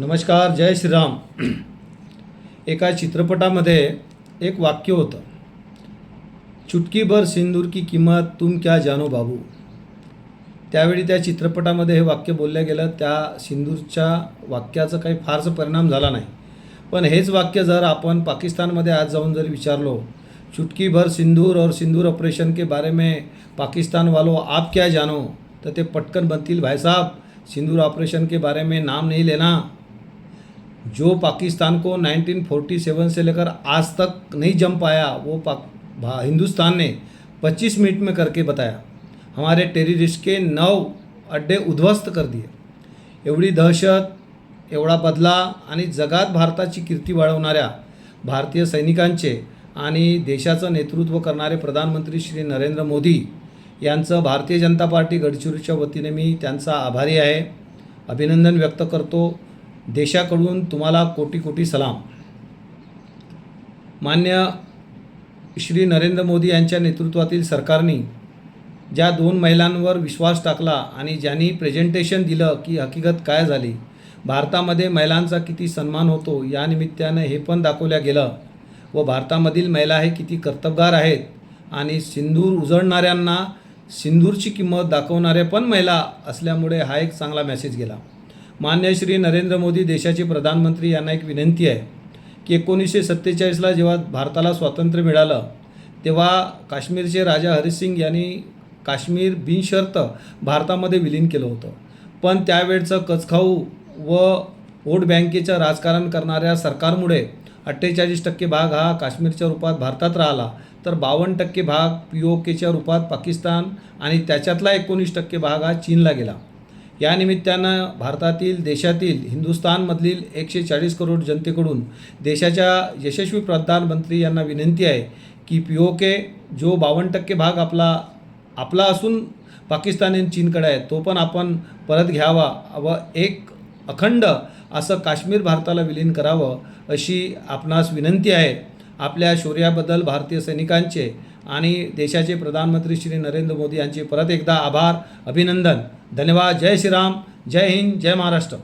नमस्कार जय श्रीराम. एका चित्रपटामध्ये एक वाक्य होतं. चुटकीभर सिंदूर की किंमत तुम क्या जानो बाबू. त्यावेळी त्या चित्रपटामध्ये हे वाक्य बोललं गेलं. त्या सिंदूरच्या वाक्याचा काही फारसा परिणाम झाला नाही. पण हेच वाक्य जर आपण पाकिस्तानमध्ये आज जाऊन जर विचारलो चुटकी भर सिंदूर और सिंदूर ऑपरेशन के बारे में पाकिस्तान वालों आप क्या जानो? तर ते पटकन बनतील भाई साहब सिंदूर ऑपरेशन के बारे में नाम नहीं लेना. जो पाकिस्तान को 1947 से लेकर आज तक नहीं जम पाया वो पाक भा- हिंदुस्तान ने 25 मिनट में करके बताया। हमारे टेररिस्ट के नौ अड्डे उद्ध्वस्त कर दिए। एवढी दहशत एवढा बदला आणि जगात भारताची कीर्ती वाढवणाऱ्या भारतीय सैनिकांचे आणि देशाचं नेतृत्व करणारे प्रधानमंत्री श्री नरेंद्र मोदी यांचं भारतीय जनता पार्टी गडचिरोलीच्या वतीने मी त्यांचा आभारी आहे. अभिनंदन व्यक्त करतो. देशाकडून तुम्हाला कोटी कोटी सलाम. मान्य श्री नरेंद्र मोदी यांच्या नेतृत्वातील सरकारने ज्या दोन महिलांवर विश्वास टाकला आणि ज्यांनी प्रेझेंटेशन दिलं की हकीकत काय झाली भारतामध्ये महिलांचा किती सन्मान होतो या निमित्तानं हे पण दाखवल्या गेलं व भारतामधील महिला हे किती कर्तबगार आहेत आणि सिंदूर उजळणाऱ्यांना सिंदूरची किंमत दाखवणाऱ्या पण महिला असल्यामुळे हा एक चांगला मेसेज गेला. मान्य श्री नरेंद्र मोदी देशाचे प्रधानमंत्री यांना एक विनंती आहे की एकोणीसशे सत्तेचाळीसला जेव्हा भारताला स्वातंत्र्य मिळालं तेव्हा काश्मीरचे राजा हरिसिंग यांनी काश्मीर बिनशर्त भारतामध्ये विलीन केलं होतं. पण त्यावेळचं कचखाऊ व वोट बँकेचं राजकारण करणाऱ्या सरकारमुळे अठ्ठेचाळीस टक्के भाग हा काश्मीरच्या रूपात भारतात राहिला तर बावन्न टक्के भाग पी ओ केच्या रूपात पाकिस्तान आणि त्याच्यातला एकोणीस टक्के भाग हा चीनला गेला. या निमित्तानं भारतातील देशातील हिंदुस्थानमधील एकशे चाळीस करोड जनतेकडून देशाच्या यशस्वी प्रधानमंत्री यांना विनंती आहे की पी ओ के जो बावन्न टक्के भाग आपला आपला असून पाकिस्तान आणि चीनकडे आहे तो पण आपण परत घ्यावा व एक अखंड असं काश्मीर भारताला विलीन करावं अशी आपणास विनंती आहे. आपल्या शौर्याबद्दल भारतीय सैनिकांचे आणि देशाचे प्रधानमंत्री श्री नरेंद्र मोदी यांचे परत एकदा आभार अभिनंदन. धन्यवाद जय श्रीराम जय हिंद जय महाराष्ट्र.